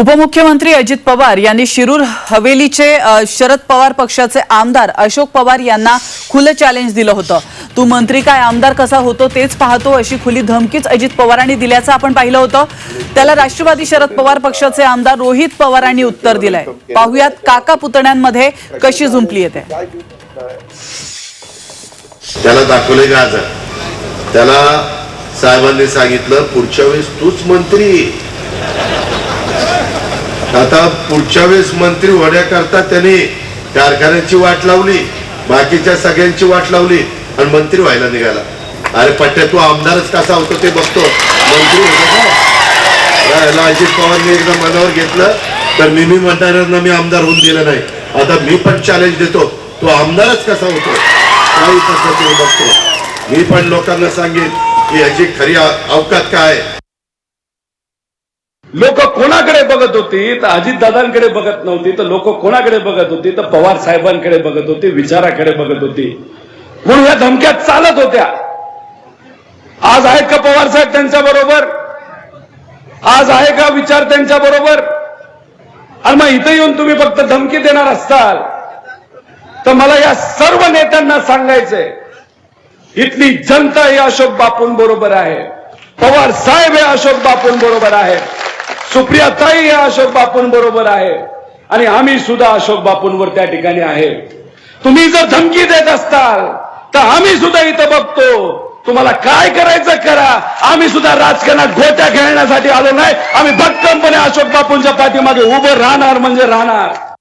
उपमुख्यमंत्री अजित पवार यांनी शिरूर हवेलीचे शरद पवार पक्षाचे आमदार अशोक पवार यांना खुलं चॅलेंज दिलं होतं. तू मंत्री काय आमदार कसा होतो तेच पाहतो अशी खुली धमकीच अजित पवारांनी दिल्याचं आपण पाहिलं होतं. त्याला राष्ट्रवादी शरद पवार पक्षाचे आमदार रोहित पवारांनी उत्तर दिलंय. पाहुयात काका पुतण्यांमध्ये कशी झुंपली येते. त्याला दाखवले त्याला साहेबांनी सांगितलं पुढच्या वेळेस तूच मंत्री. आता पुढच्या वेळेस मंत्री होण्याकरता त्यांनी कारखान्याची वाट लावली बाकीच्या सगळ्यांची वाट लावली आणि मंत्री व्हायला निघाला. अरे पट्ट्या तू आमदारच कसा होतो ते बघतो. मंत्री होता याला अजित पवारने एकदा मनावर घेतलं तर मी मी म्हणणाऱ्यांना मी आमदार होऊन दिलं नाही. आता मी पण चॅलेंज देतो. तो आमदारच कसा होतो? काही पद्धतीने बघतो. मी पण लोकांना सांगेन की याची खरी अवकात काय? आहे. लोक कोणाकडे बघत होती? तर अजितदादांकडे बघत नव्हती. तर लोक कोणाकडे बघत होती? तर पवार साहेबांकडे बघत होती विचाराकडे बघत होती. म्हणून ह्या धमक्या चालत होत्या. आज आहेत का पवार साहेब त्यांच्या बरोबर? आज आहे का विचार त्यांच्या बरोबर? आणि मग इथं येऊन तुम्ही फक्त धमकी देणार असताल तर मला या सर्व नेत्यांना सांगायचंय इथली जनता ही अशोक बापूं बरोबर आहे. पवार साहेब हे अशोक बापूंबरोबर बरोबर आहे या हे अशोक बापूंबरोबर आहे. आणि आम्ही सुद्धा अशोक बापूंवर त्या ठिकाणी आहे. तुम्ही जर धमकी देत असताल तर आम्ही सुद्धा इथं बघतो. तुम्हाला काय करायचं करा. आम्ही सुद्धा राजकारणात गोट्या खेळण्यासाठी आलो नाही. आम्ही भक्कमपणे अशोक बापूंच्या पाठीमागे उभं राहणार म्हणजे राहणार.